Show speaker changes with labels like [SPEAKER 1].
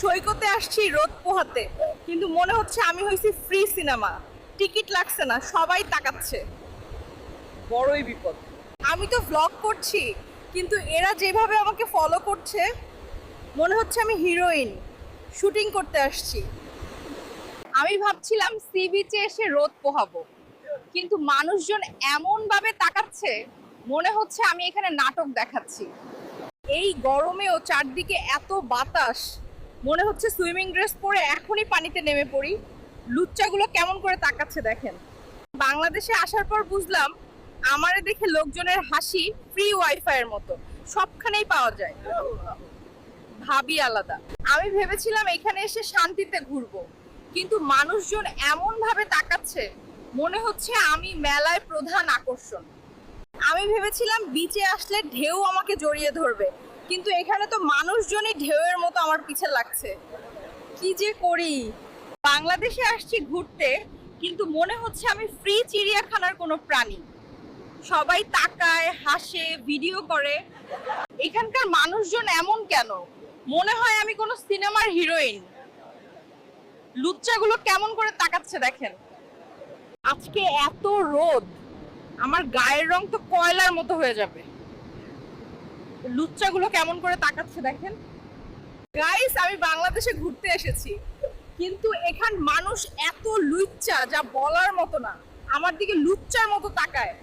[SPEAKER 1] সৈকতে আসছি রোদ পোহাতে। কিন্তু মনে হচ্ছে আমি হয়েছি ফ্রি সিনেমা টিকিট লাগছে না সবাই তাকাচ্ছে।
[SPEAKER 2] বড়ই বিপদ।
[SPEAKER 1] আমি তো ভ্লগ করছি কিন্তু এরা যেভাবে আমাকে ফলো করছে মনে হচ্ছে আমি হিরোইন শুটিং করতে আসছি। আমি ভাবছিলাম সি বিচে এসে রোদ পোহাবো। কিন্তু মানুষজন এমনভাবে তাকাচ্ছে মনে হচ্ছে আমি এখানে নাটক দেখাচ্ছি। এই গরমেও চারদিকে এত বাতাস। মনে হচ্ছে সুইমিং ড্রেস পরে এখনই পানিতে নেমে পড়ি। লুচ্চাগুলো কেমন করে তাকাচ্ছে দেখেন। বাংলাদেশে আসার পর বুঝলাম, আমারে দেখে লোকজনের হাসি ফ্রি ওয়াইফাই এর মতো। সবখানেই পাওয়া যায়। ভাবি আলাদা। আমি ভেবেছিলাম এখানে এসে শান্তিতে ঘুরবো। কিন্তু মানুষজন এমন ভাবে তাকাচ্ছে, মনে হচ্ছে আমি মেলায় প্রধান আকর্ষণ। আমি ভেবেছিলাম বিচে আসলে ঢেউ আমাকে জড়িয়ে ধরবে। কিন্তু এখানে তো মানুষজনই ঢেউয়ের মতো আমার পিছে লাগছে। কি যে করি? বাংলাদেশে আসছি ঘুরতে, কিন্তু মনে হচ্ছে আমি ফ্রি চিড়িয়াখানার কোনো প্রাণী। সবাই তাকায়, হাসে ভিডিও করে। এখানকার মানুষজন এমন কেন? মনে হয় আমি কোনো সিনেমার হিরোইন লুচ্চাগুলো কেমন করে তাকাচ্ছে দেখেন। আজকে এত রোদ, আমার গায়ের রং তো কয়লার মতো হয়ে যাবে। লুচ্চাগুলো কেমন করে তাকাচ্ছে দেখেন? গাইস আমি বাংলাদেশে ঘুরতে এসেছি। কিন্তু এখান মানুষ এত লুচ্চা যা বলার মতো না। আমার দিকে লুচ্চার মতো তাকায়।